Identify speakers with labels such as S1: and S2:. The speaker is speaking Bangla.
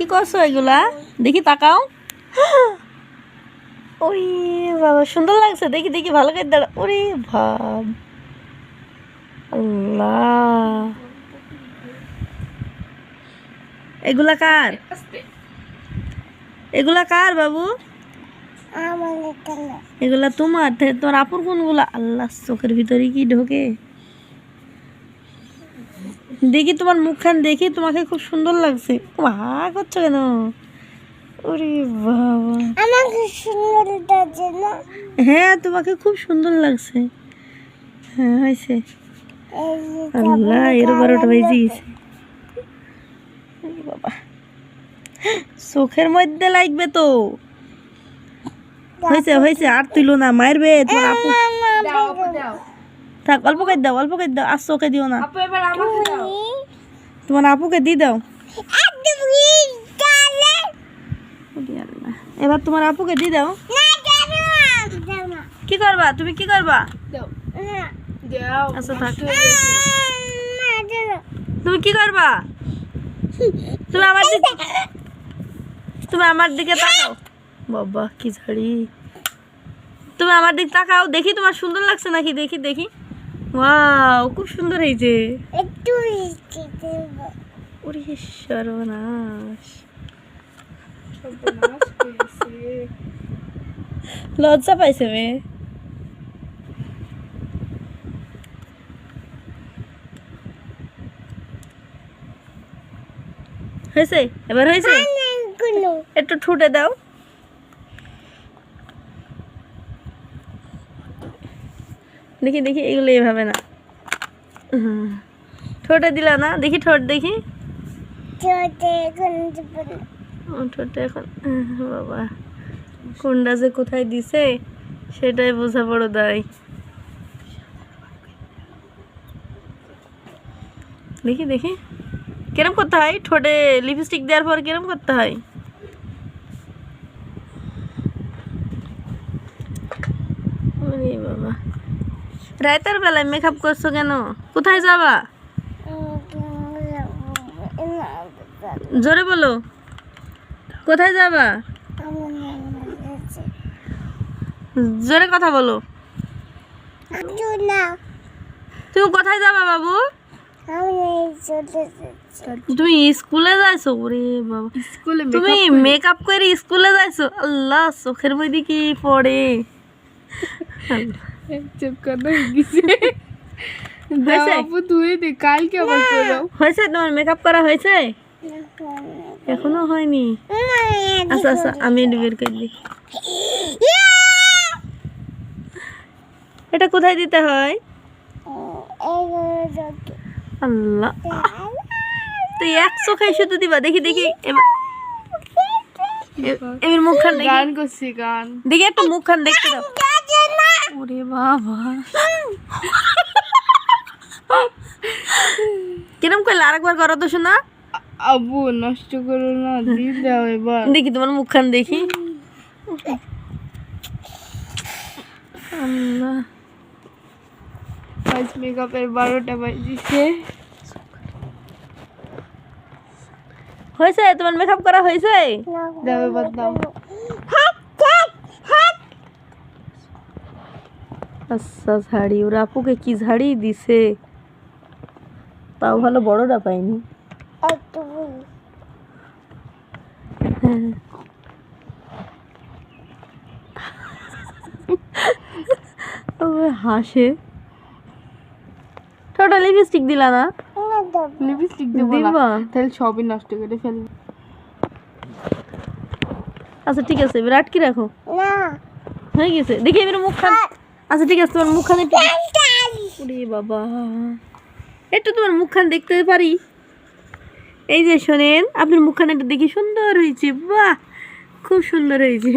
S1: কি করছ এগুলা? দেখি তাকাও। ওরে বাবা সুন্দর লাগছে। দেখি দেখি ভালো করে দাঁড়া। ওরে ভাব। আল্লাহ। এগুলা কার? এগুলা কার বাবু? এগুলা তোমার? তে- তোমার আপুর কোনগুলা? আল্লাহ চোখের ভিতরে কি ঢোকে? দেখি তোমার মুখখান দেখি তোমাকে খুব সুন্দর লাগছে। হা করছ কেন? ওরে বাবা।
S2: আমাকে সুন্দর লাগছে না
S1: হ্যাঁ তোমাকে খুব সুন্দর লাগছে। হ্যাঁ হয়েছে। আল্লাহ এর বারোটা বেজে গেছে বাবা। চোখের মধ্যে লাগবে তো। হয়েছে হয়েছে আর তুইলো না মারবে তোমার আপু। থাক অল্প করে দাও অল্প করে দাও আর চোখে দিও না। তোমার আপুকে দিয়ে দাও। এবার তোমার আপুকে দিয়ে দাও। কি করবা? তুমি কি করবা? আচ্ছা থাক। তুমি কি করবা? তুমি আমার দিকে তুমি আমার দিকে তাকাও। বাবা কি ঝাড়ি। তুমি আমার দিকে তাকাও। দেখি তোমার সুন্দর লাগছে নাকি? দেখি দেখি। ওয়াও খুব সুন্দর হয়েছে
S2: একটু
S1: ওরে সর্বনাশ লজ্জা পাইছে মেয়ে হয়েছে? এবার হয়েছে? একটু ঠুটে দাও। দেখি দেখি এগুলো এভাবে না। ঠোঁটে দিলা না? দেখি ঠোঁট দেখি। ঠোঁটে এখন বাবা কোনটা যে কোথায় দিছে সেটাই বোঝা বড় দায়। দেখি দেখি। কিরম করতে হয়? ঠোঁটে লিপস্টিক দেওয়ার পর কিরম করতে হয়? বাবা। রাতের বেলায় মেকআপ করছ কেন? কোথায় যাবা? জোরে বলো। কোথায় যাবা? জোরে কথা বলো। তুমি কোথায় যাবা বাবু? তুমি স্কুলে যাইছো? ওরে বাবা।
S3: স্কুলে
S1: তুমি মেকআপ করে স্কুলে যাইছো? আল্লাহ চোখের মধ্যে কি পড়ে।
S3: চুপ করে গেছে
S1: হয়েছে?
S3: আপু তুই দে কালকে আবার করো
S1: হয়েছে তোমার মেকআপ করা হয়েছে? এখনও হয়নি? আচ্ছা আচ্ছা আমি বের করে দিই। এটা কোথায় দিতে হয়? আল্লাহ। তুই এক চোখাই শুধু দিবা দেখি দেখি এবার মুখখান
S3: গান করছি গান।
S1: দেখি একটু মুখখান দেখতে দাও। ওরে বাবা। কিরম করলে আরেকবার করো তো শোনা।
S3: আবু নষ্ট করো না দিয়ে দাও এবার।
S1: দেখি তোমার মুখখান দেখি। আল্লাহ।
S3: মেকআপের বারোটা বাজিছে।
S1: হয়েছে? তোমার মেকআপ করা হয়েছে?
S3: দাও এবার দাও।
S1: আচ্ছা ঝাড়ি। ওর আপুকে কি ঝাড়ি দিছে? তাও ভালো বড়টা পাইনি হ্যাঁ। হাসে। ছোট লিপস্টিক দিলা না?
S3: লিপস্টিক দেবো না।
S1: দিবা?
S3: তাহলে সবই নষ্ট করে ফেলবে।
S1: আচ্ছা ঠিক আছে এবার আটকে রাখো। হয়ে গেছে। দেখি এবার মুখখান আচ্ছা ঠিক আছে তোমার মুখখান একটু ওরে বাবা। একটু তোমার মুখখান দেখতে পারি। এই যে শোনেন আপনার মুখখান একটু দেখি সুন্দর হয়েছে বাহ! খুব সুন্দর হয়েছে।